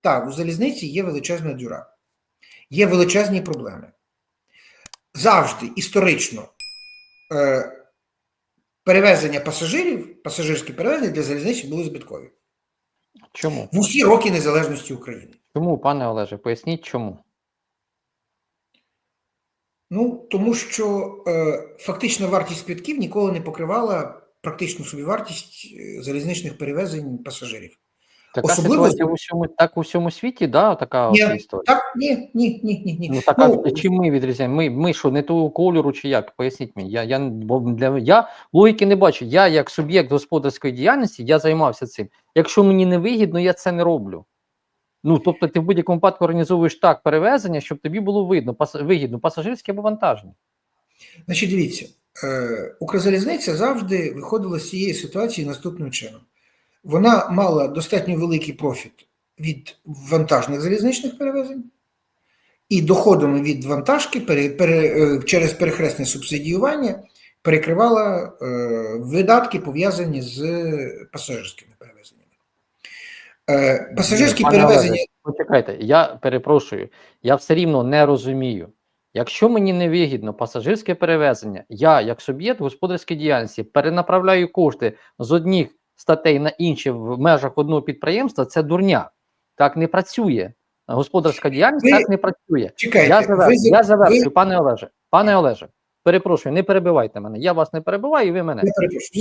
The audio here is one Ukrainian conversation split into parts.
Так, у залізниці є величезна дюра, є величезні проблеми. Завжди історично е, перевезення пасажирів, пасажирські перевезення для залізниці були збиткові Чому? в усі роки незалежності України. Чому, пане Олеже, поясніть чому? Ну, тому що е, фактична вартість квитків ніколи не покривала практичну собівартість е, залізничних перевезень пасажирів. Така Особливо- ситуація в усьому, так у всьому світі, да, така Ні, історія. Так, ні, ні, ні, ні, ні. Ну, така, Ну, чим ми відрізняємо? Ми, ми що, не того кольору чи як? Поясніть мені. Я, я, бо для, я логіки не бачу. Я, як суб'єкт господарської діяльності, я займався цим. Якщо мені не вигідно, я це не роблю. Ну, тобто, ти в будь-якому випадку організовуєш так перевезення, щоб тобі було видно, пас, вигідно, пасажирське або вантажне. Значить, дивіться, е, Укрзалізниця завжди виходила з цієї ситуації наступним чином. Вона мала достатньо великий профіт від вантажних залізничних перевезень, і доходами від вантажки пере, пере, е, через перехресне субсидіювання перекривала е, видатки, пов'язані з пасажирськими перевезеннями. Е, пасажирські Пане перевезення. Почекайте, я перепрошую, я все рівно не розумію. Якщо мені не вигідно пасажирське перевезення, я, як суб'єкт господарської діяльності, перенаправляю кошти з одних статей на інші в межах одного підприємства, це дурня. Так не працює. Господарська діяльність Ви- так не працює. Чекайте, Я, завер... ви- я завершую, ви- пане Олеже. Пане Олеже, перепрошую, не перебивайте мене. Я вас не перебиваю, і ви мене.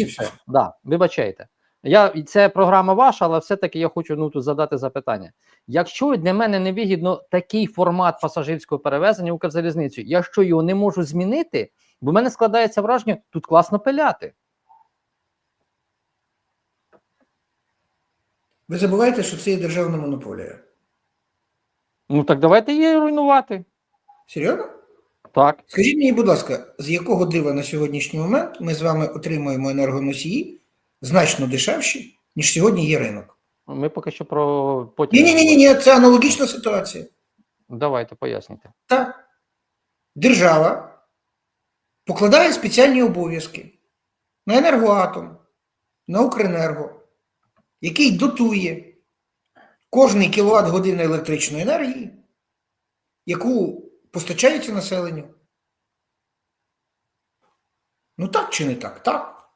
Все. Да, вибачайте. Я, це програма ваша, але все-таки я хочу ну, тут задати запитання. Якщо для мене не вигідно такий формат пасажирського перевезення Укрзалізницю, я що його не можу змінити, бо в мене складається враження, тут класно пиляти. Ви забуваєте, що це є державна монополія. Ну так давайте її руйнувати. Серйозно? Так. Скажіть мені, будь ласка, з якого дива на сьогоднішній момент ми з вами отримуємо енергоносії значно дешевші, ніж сьогодні є ринок? Ми поки що про потім. Ні, ні, ні, ні, це аналогічна ситуація. Давайте пояснюйте. Так. Держава покладає спеціальні обов'язки на енергоатом, на Укренерго, який дотує кожний кіловат години електричної енергії, яку постачається населенню. Ну так чи не так? Так.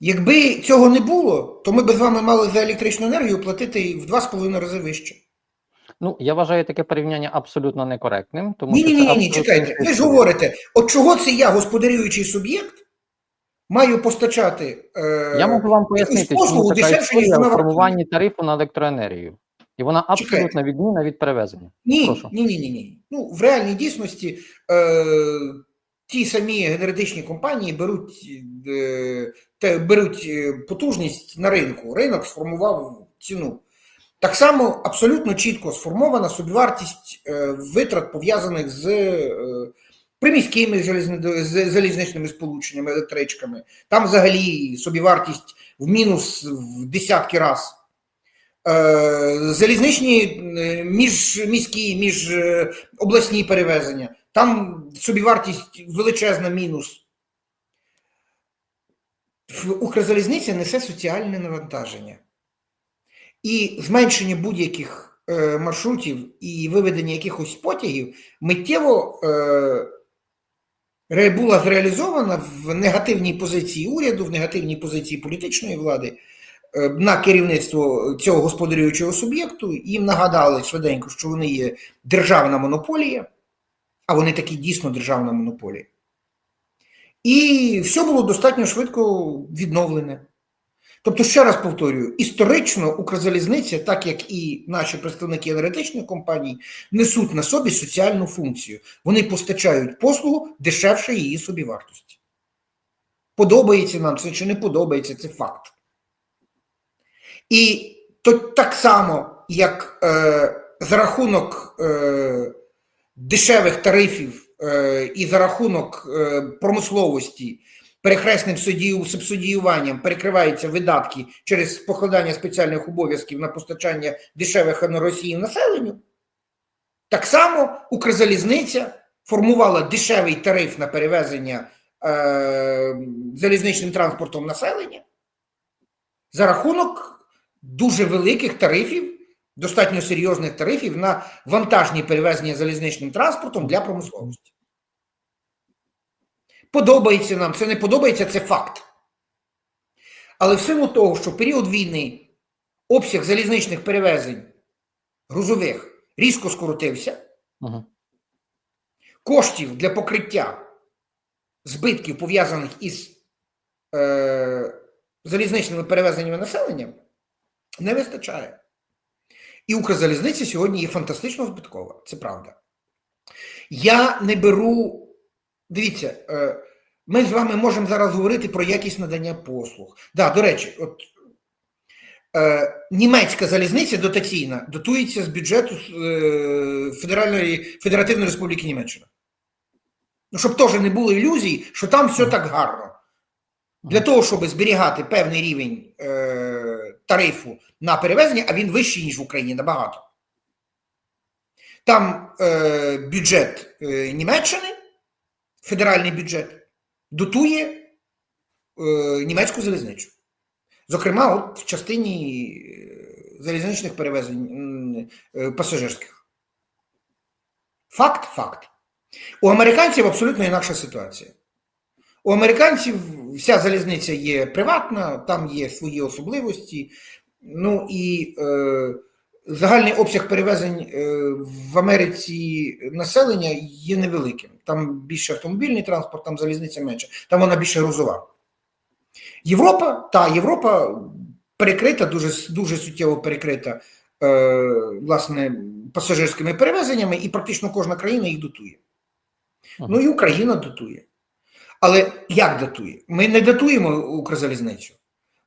Якби цього не було, то ми б з вами мали за електричну енергію платити в 2,5 рази вище. Ну, я вважаю таке порівняння абсолютно некоректним. Тому Ні, ні, ні, ні, абсолютно чекайте. Ви ж говорите, от чого це я, господарюючий суб'єкт, маю постачати. Е, Я можу вам пояснити, послугу дешевше, ніж історія вона формуванні тарифу на електроенергію. І вона абсолютно відмінна від перевезення. Ні, Прошу. ні, ні, ні, ні. Ну, в реальній дійсності е, ті самі генеретичні компанії беруть, е, те, беруть е, потужність на ринку. Ринок сформував ціну. Так само абсолютно чітко сформована собівартість е, витрат, пов'язаних з е, приміськими залізничними сполученнями, електричками. Там взагалі собівартість в мінус в десятки раз. Е, залізничні е, міжміські, міжобласні перевезення. Там собівартість величезна мінус. Укрзалізниця несе соціальне навантаження. І зменшення будь-яких е, маршрутів і виведення якихось потягів миттєво е, була зреалізована в негативній позиції уряду, в негативній позиції політичної влади е, на керівництво цього господарюючого суб'єкту. Їм нагадали швиденько, що вони є державна монополія, а вони такі дійсно державна монополія. І все було достатньо швидко відновлене. Тобто, ще раз повторюю, історично Укрзалізниця, так як і наші представники енергетичних компаній, несуть на собі соціальну функцію. Вони постачають послугу дешевше її собівартості. Подобається нам це чи не подобається, це факт. І то так само, як е, за рахунок е, дешевих тарифів е, і за рахунок е, промисловості перехресним субсидіюванням перекриваються видатки через покладання спеціальних обов'язків на постачання дешевих енергоносіїв населенню, так само Укрзалізниця формувала дешевий тариф на перевезення е, залізничним транспортом населення за рахунок дуже великих тарифів достатньо серйозних тарифів на вантажні перевезення залізничним транспортом для промисловості. Подобається нам, це не подобається, це факт. Але в силу того, що в період війни обсяг залізничних перевезень грузових різко скоротився, Угу. коштів для покриття збитків, пов'язаних із е, залізничними перевезеннями населення, не вистачає. І Укрзалізниця сьогодні є фантастично збиткова, це правда. Я не беру. Дивіться, е, ми з вами можемо зараз говорити про якість надання послуг. Да, до речі, от е, німецька залізниця дотаційна дотується з бюджету е, Федеральної Федеративної Республіки Німеччина. Ну, щоб теж не було ілюзій, що там все так гарно. Для того, щоб зберігати певний рівень е, тарифу на перевезення, а він вищий, ніж в Україні, набагато. Там е, бюджет е, Німеччини, федеральний бюджет, дотує е, німецьку залізницю. Зокрема, от в частині е, залізничних перевезень е, пасажирських. Факт, факт. У американців абсолютно інакша ситуація. У американців вся залізниця є приватна, там є свої особливості. Ну і е, загальний обсяг перевезень е, в Америці населення є невеликим. Там більше автомобільний транспорт, там залізниця менше, там вона більше грузова. Європа, та Європа перекрита, дуже, дуже суттєво перекрита е, власне пасажирськими перевезеннями, і практично кожна країна їх дотує. Ну і Україна дотує. Але як датує? Ми не датуємо Укрзалізницю.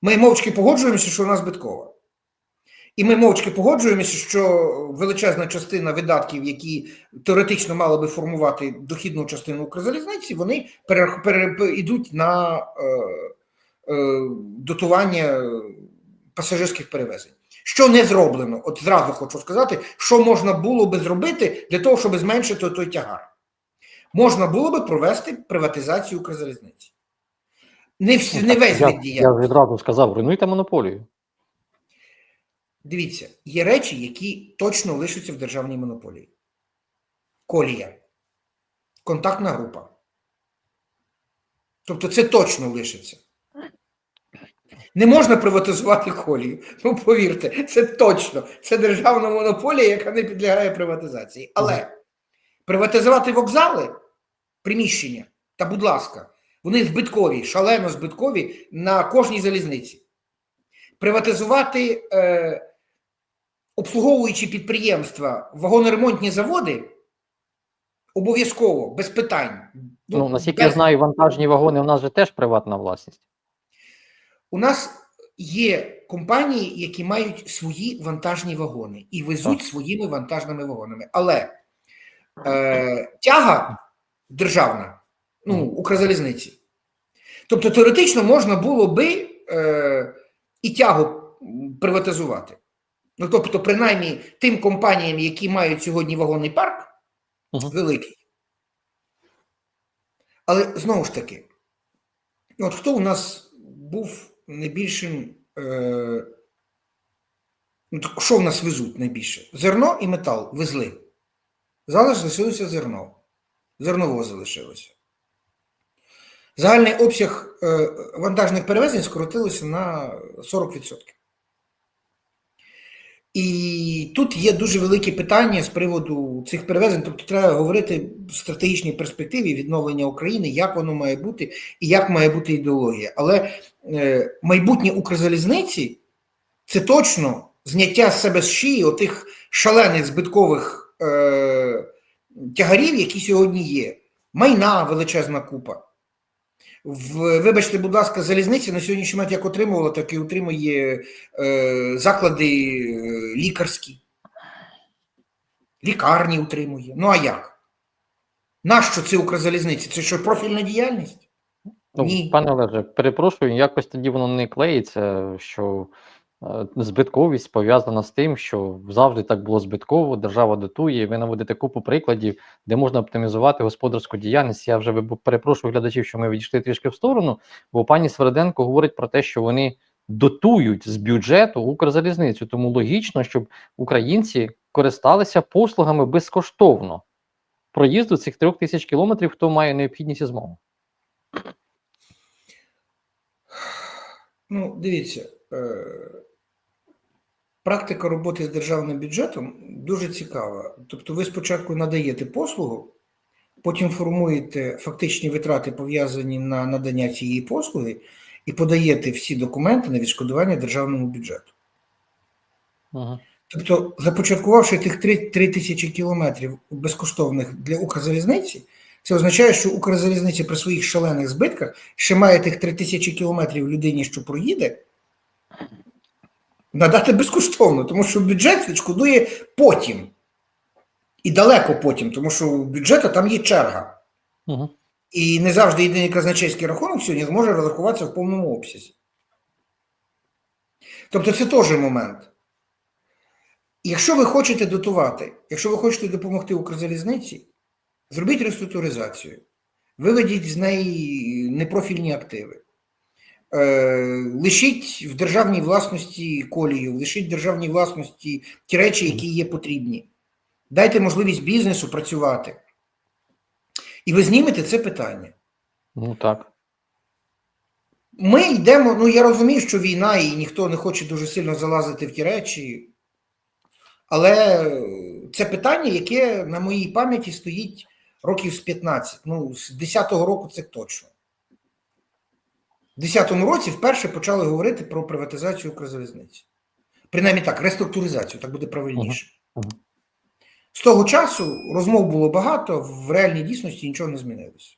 Ми мовчки погоджуємося, що вона збиткова. І ми мовчки погоджуємося, що величезна частина видатків, які теоретично мали би формувати дохідну частину Укрзалізниці, вони пере, пере, йдуть на е, е, дотування пасажирських перевезень. Що не зроблено? От зразу хочу сказати, що можна було би зробити для того, щоб зменшити той тягар можна було би провести приватизацію Укрзалізниці. Не, всі, не весь я, вид я відразу сказав, руйнуйте монополію. Дивіться, є речі, які точно лишаться в державній монополії. Колія, контактна група. Тобто це точно лишиться. Не можна приватизувати колію. Ну, повірте, це точно. Це державна монополія, яка не підлягає приватизації. Але приватизувати вокзали, приміщення, та, будь ласка, вони збиткові, шалено збиткові на кожній залізниці. Приватизувати е, обслуговуючі підприємства, вагоноремонтні заводи обов'язково, без питань. Ну, наскільки без- я знаю, вантажні вагони у нас же теж приватна власність. У нас є компанії, які мають свої вантажні вагони і везуть Так. своїми вантажними вагонами. Але е, тяга державна, ну. Укрзалізниці. Тобто теоретично можна було би е, і тягу приватизувати. Ну, тобто, принаймні, тим компаніям, які мають сьогодні вагонний парк, Мгм. великий. Але знову ж таки, от хто у нас був найбільшим. Е, ну, що в нас везуть найбільше? Зерно і метал везли. Зараз лишилося зерно. Зерново залишилося. Загальний обсяг е, вантажних перевезень скоротилося на 40%. І тут є дуже великі питання з приводу цих перевезень. Тобто, треба говорити в стратегічній перспективі відновлення України, як воно має бути і як має бути ідеологія. Але е, майбутнє Укрзалізниці це точно зняття з себе з шиї отих шалених збиткових е, тягарів, які сьогодні є. Майна величезна купа. В, вибачте, будь ласка, залізниця на сьогоднішній момент як отримувала, так і отримує е, заклади е, лікарські. Лікарні утримує. Ну а як? Нащо це Укрзалізниця? Це що, профільна діяльність? Ну, Ні. пане Олеже, перепрошую, якось тоді воно не клеїться, що збитковість пов'язана з тим, що завжди так було збитково, держава дотує, і ви наводите купу прикладів, де можна оптимізувати господарську діяльність. Я вже перепрошую глядачів, що ми відійшли трішки в сторону, бо пані Сверденко говорить про те, що вони дотують з бюджету Укрзалізницю. Тому логічно, щоб українці користалися послугами безкоштовно проїзду цих трьох тисяч кілометрів, хто має необхідність і змогу. Ну, дивіться, е, практика роботи з державним бюджетом дуже цікава. Тобто, ви спочатку надаєте послугу, потім формуєте фактичні витрати, пов'язані на надання цієї послуги, і подаєте всі документи на відшкодування державному бюджету. Угу. Тобто, започаткувавши тих 3, 3 тисячі кілометрів безкоштовних для Укрзалізниці, це означає, що Укрзалізниця при своїх шалених збитках ще має тих 3 тисячі кілометрів людині, що проїде, надати безкоштовно, тому що бюджет відшкодує потім. І далеко потім, тому що у бюджету там є черга. Угу. І не завжди єдиний казначейський рахунок сьогодні зможе розрахуватися в повному обсязі. Тобто це теж момент. Якщо ви хочете дотувати, якщо ви хочете допомогти Укрзалізниці, зробіть реструктуризацію, виведіть з неї непрофільні активи, лишіть в державній власності колію, лишіть в державній власності ті речі, які є потрібні. Дайте можливість бізнесу працювати. І ви знімете це питання. Ну так. Ми йдемо. Ну я розумію, що війна, і ніхто не хоче дуже сильно залазити в ті речі. Але це питання, яке на моїй пам'яті стоїть років з 15. Ну, з 10-го року це точно. В 10-му році вперше почали говорити про приватизацію Укрзалізниці. Принаймні так, реструктуризацію, так буде правильніше. З того часу розмов було багато, в реальній дійсності нічого не змінилося.